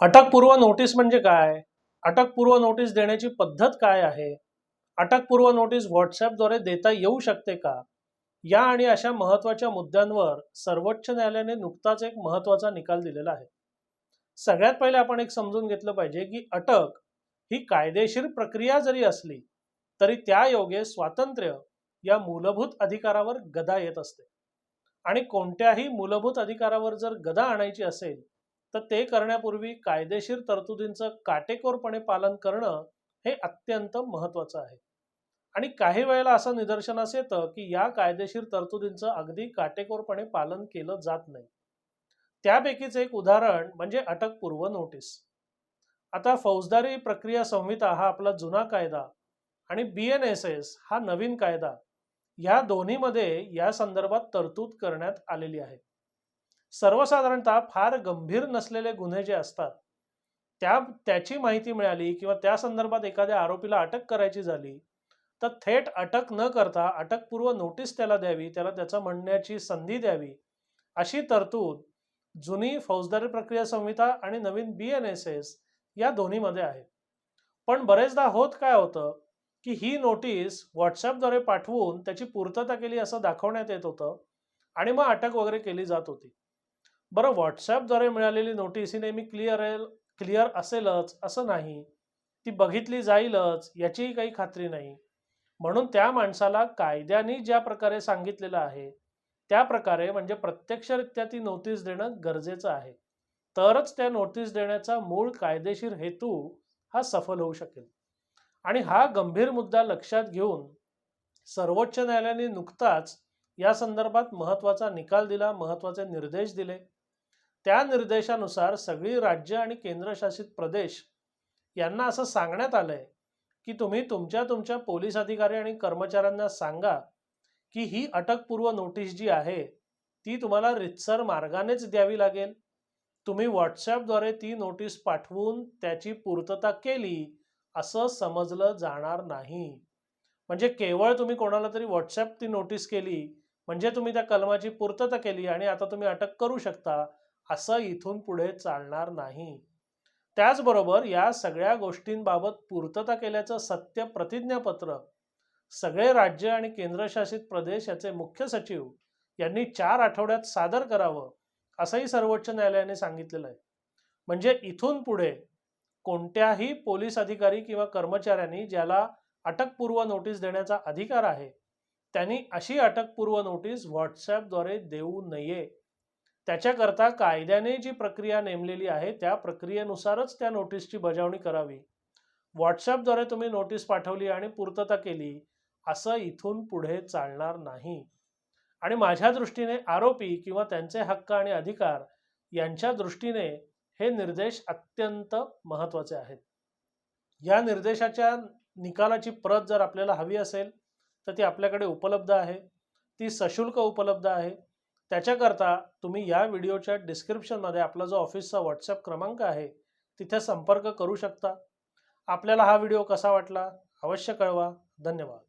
अटकपूर्व नोटीस म्हणजे काय? अटकपूर्व नोटीस देण्याची पद्धत काय आहे? अटकपूर्व नोटीस व्हॉट्सॲपद्वारे देता येऊ शकते का? या आणि अशा महत्त्वाच्या मुद्द्यांवर सर्वोच्च न्यायालयाने नुकताच एक महत्त्वाचा निकाल दिलेला आहे. सगळ्यात पहिले आपण एक समजून घेतलं पाहिजे की अटक ही कायदेशीर प्रक्रिया जरी असली तरी त्या योगे स्वातंत्र्य या मूलभूत अधिकारावर गदा येत असते. आणि कोणत्याही मूलभूत अधिकारावर जर गदा आणायची असेल तर ते करण्यापूर्वी कायदेशीर तरतुदींचं काटेकोरपणे पालन करणं हे अत्यंत महत्त्वाचं आहे. आणि काही वेळेला असं निदर्शनास येतं की या कायदेशीर तरतुदींचं अगदी काटेकोरपणे पालन केलं जात नाही. त्यापैकीच एक उदाहरण म्हणजे अटकपूर्व नोटीस. आता फौजदारी प्रक्रिया संहिता हा आपला जुना कायदा आणि बी एन एस एस हा नवीन कायदा ह्या दोन्हीमध्ये या संदर्भात तरतूद करण्यात आलेली आहे. सर्वसाधारणतः फार गंभीर नसलेले गुन्हे जे असतात त्या त्याची माहिती मिळाली किंवा त्या संदर्भात एखाद्या आरोपीला अटक करायची झाली तर थेट अटक न करता अटकपूर्व नोटीस त्याला द्यावी त्याला त्याचं म्हणण्याची संधी द्यावी अशी तरतूद जुनी फौजदारी प्रक्रिया संहिता आणि नवीन बी एन एस एस या दोन्हीमध्ये आहे. पण बरेचदा होत काय होतं की ही नोटीस व्हॉट्सॲपद्वारे पाठवून त्याची पूर्तता केली असं दाखवण्यात येत होतं आणि मग अटक वगैरे केली जात होती. बरं व्हॉट्सॲपद्वारे मिळालेली नोटीस ही नेहमी क्लिअर क्लिअर असेलच असं नाही. ती बघितली जाईलच याचीही काही खात्री नाही. म्हणून त्या माणसाला कायद्याने ज्या प्रकारे सांगितलेलं आहे त्या प्रकारे म्हणजे प्रत्यक्षरित्या ती नोटीस देणं गरजेचं आहे. तरच त्या नोटीस देण्याचा मूळ कायदेशीर हेतू हा सफल होऊ शकेल. आणि हा गंभीर मुद्दा लक्षात घेऊन सर्वोच्च न्यायालयाने नुकताच या संदर्भात महत्त्वाचा निकाल दिला महत्त्वाचे निर्देश दिले. त्या निर्देशानुसार सगळी राज्य आणि केंद्रशासित प्रदेश यांना असं सांगण्यात आलंय की तुम्ही तुमच्या तुमच्या पोलीस अधिकारी आणि कर्मचाऱ्यांना सांगा की ही अटकपूर्व नोटीस जी आहे ती तुम्हाला रितसर मार्गानेच द्यावी लागेल. तुम्ही व्हॉट्सॲपद्वारे ती नोटीस पाठवून त्याची पूर्तता केली असं समजलं जाणार नाही. म्हणजे केवळ तुम्ही कोणाला तरी व्हॉट्सॲप ती नोटीस केली म्हणजे तुम्ही त्या कलमाची पूर्तता केली आणि आता तुम्ही अटक करू शकता असं इथून पुढे चालणार नाही. त्याचबरोबर या सगळ्या गोष्टींबाबत पूर्तता केल्याचं सत्य प्रतिज्ञापत्र सगळे राज्य आणि केंद्रशासित प्रदेश याचे मुख्य सचिव यांनी चार आठवड्यात सादर करावं असंही सर्वोच्च न्यायालयाने सांगितलेलं आहे. म्हणजे इथून पुढे कोणत्याही पोलीस अधिकारी किंवा कर्मचाऱ्यांनी ज्याला अटकपूर्व नोटीस देण्याचा अधिकार आहे त्यांनी अशी अटकपूर्व नोटीस व्हॉट्सॲपद्वारे देऊ नये. त्याच्याकरता कायद्याने जी प्रक्रिया नेमलेली आहे त्या प्रक्रियेनुसारच त्या नोटीसची बजावणी करावी. व्हॉट्सॲपद्वारे तुम्ही नोटीस पाठवली आणि पूर्तता केली असं इथून पुढे चालणार नाही. आणि माझ्या दृष्टीने आरोपी किंवा त्यांचे हक्क आणि अधिकार यांच्या दृष्टीने हे निर्देश अत्यंत महत्त्वाचे आहेत. या निर्देशाच्या निकालाची प्रत जर आपल्याला हवी असेल तर ती आपल्याकडे उपलब्ध आहे. ती सशुल्क उपलब्ध आहे. त्याच्याकरता तुम्ही या व्हिडिओच्या डिस्क्रिप्शनमध्ये आपला जो ऑफिसचा व्हॉट्सअप क्रमांक आहे तिथे संपर्क करू शकता. आपल्याला हा व्हिडिओ कसा वाटला? अवश्य कळवा. धन्यवाद.